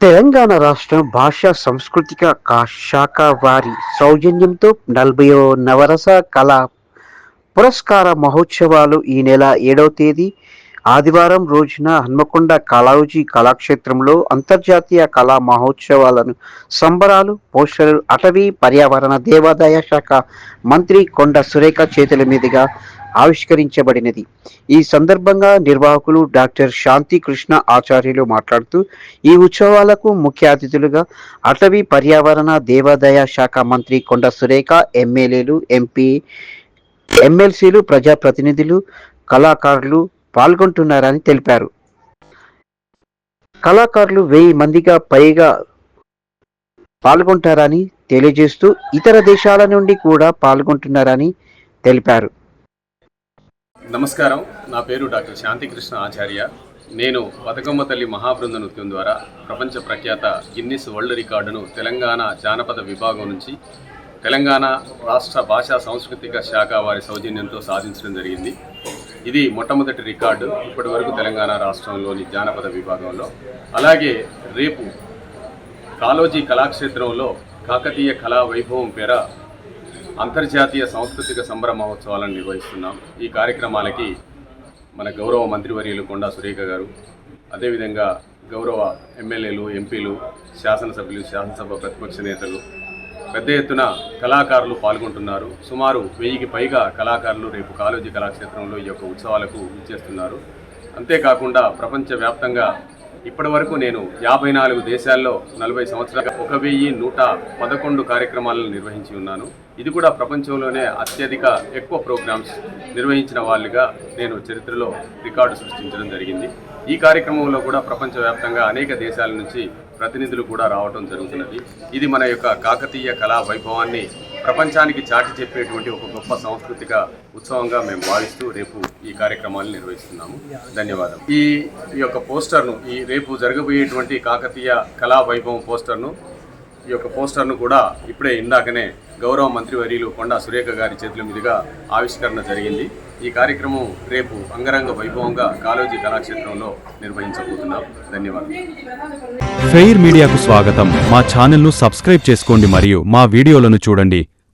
తెలంగాణ రాష్ట్రం భాషా సాంస్కృతిక శాఖ వారి సౌజన్యంతో నలభైవ నవరస కళా పురస్కార మహోత్సవాలు ఈ నెల ఏడవ తేదీ ఆదివారం రోజున హన్మకొండ కాళాజీ కళాక్షేత్రంలో అంతర్జాతీయ కళా మహోత్సవాలను సంబరాలు పోస్టర్లు అటవీ పర్యావరణ దేవాదాయ శాఖ మంత్రి కొండ సురేఖ చేతుల మీదుగా ఆవిష్కరించబడినది. ఈ సందర్భంగా నిర్వాహకులు డాక్టర్ శాంతి కృష్ణ ఆచార్యులు మాట్లాడుతూ ఈ ఉత్సవాలకు ముఖ్య అతిథులుగా అటవీ పర్యావరణ దేవాదాయ శాఖ మంత్రి కొండ సురేఖ ఎమ్మెల్యేలు ఎంపీ ఎమ్మెల్సీలు ప్రజాప్రతినిధులు కళాకారులు పాల్గొంటున్నారని తెలిపారు. కళాకారులు వెయ్యి మందిగా పైగా పాల్గొంటారని తెలియజేస్తూ ఇతర దేశాల నుండి కూడా పాల్గొంటున్నారని తెలిపారు. నమస్కారం. నా పేరు డాక్టర్ శాంతికృష్ణ ఆచార్య. నేను బతుకమ్మ తల్లి మహాబృంద నృత్యం ద్వారా ప్రపంచ ప్రఖ్యాత గిన్నిస్ వరల్డ్ రికార్డును తెలంగాణ జానపద విభాగం నుంచి తెలంగాణ రాష్ట్ర భాషా సాంస్కృతిక శాఖ వారి సౌజన్యంతో సాధించడం జరిగింది. ఇది మొట్టమొదటి రికార్డు ఇప్పటి వరకు తెలంగాణ రాష్ట్రంలోని జానపద విభాగంలో. అలాగే రేపు కాలోజీ కళాక్షేత్రంలో కాకతీయ కళా వైభవం పేర అంతర్జాతీయ సాంస్కృతిక సంబర మహోత్సవాలను నిర్వహిస్తున్నాం. ఈ కార్యక్రమాలకి మన గౌరవ మంత్రివర్యులు కొండా సురేఖ గారు అదేవిధంగా గౌరవ ఎమ్మెల్యేలు ఎంపీలు శాసనసభ్యులు శాసనసభ ప్రతిపక్ష నేతలు పెద్ద ఎత్తున కళాకారులు పాల్గొంటున్నారు. సుమారు వెయ్యికి పైగా కళాకారులు రేపు కాలేజీ కళాక్షేత్రంలో ఈ యొక్క ఉత్సవాలకు ఇచ్చేస్తున్నారు అంతేకాకుండా ప్రపంచవ్యాప్తంగా ఇప్పటి వరకు నేను యాభై నాలుగు దేశాల్లో నలభై సంవత్సరాలుగా ఒక వెయ్యి నూట పదకొండు కార్యక్రమాలను నిర్వహించి ఉన్నాను. ఇది కూడా ప్రపంచంలోనే అత్యధిక ఎక్కువ ప్రోగ్రామ్స్ నిర్వహించిన వాళ్ళుగా నేను చరిత్రలో రికార్డు సృష్టించడం జరిగింది. ఈ కార్యక్రమంలో కూడా ప్రపంచవ్యాప్తంగా అనేక దేశాల నుంచి ప్రతినిధులు కూడా రావడం జరుగుతున్నది. ఇది మన యొక్క కాకతీయ కళా వైభవాన్ని ప్రపంచానికి చాటి చెప్పేటువంటి ఒక గొప్ప సాంస్కృతిక ఉత్సవంగా మేము భావిస్తూ రేపు ఈ కార్యక్రమాన్ని నిర్వహిస్తున్నాము. ధన్యవాదం ఈ ఈ యొక్క పోస్టర్ను ఈ రేపు జరగబోయేటువంటి కాకతీయ కళా వైభవం పోస్టర్ను ఈ యొక్క పోస్టర్ను కూడా ఇప్పుడే ఇందాకనే గౌరవ మంత్రివర్యులు కొండా సురేఖ గారి చేతుల మీదుగా ఆవిష్కరణ జరిగింది. ఈ కార్యక్రమం రేపు అంగరంగ వైభవంగా కాళోజీ కళాక్షేత్రంలో నిర్వహించబోతున్నాం. ధన్యవాదాలు ఫెయిర్ మీడియాకు స్వాగతం. మా ఛానల్ను సబ్స్క్రైబ్ చేసుకోండి మరియు మా వీడియోలను చూడండి.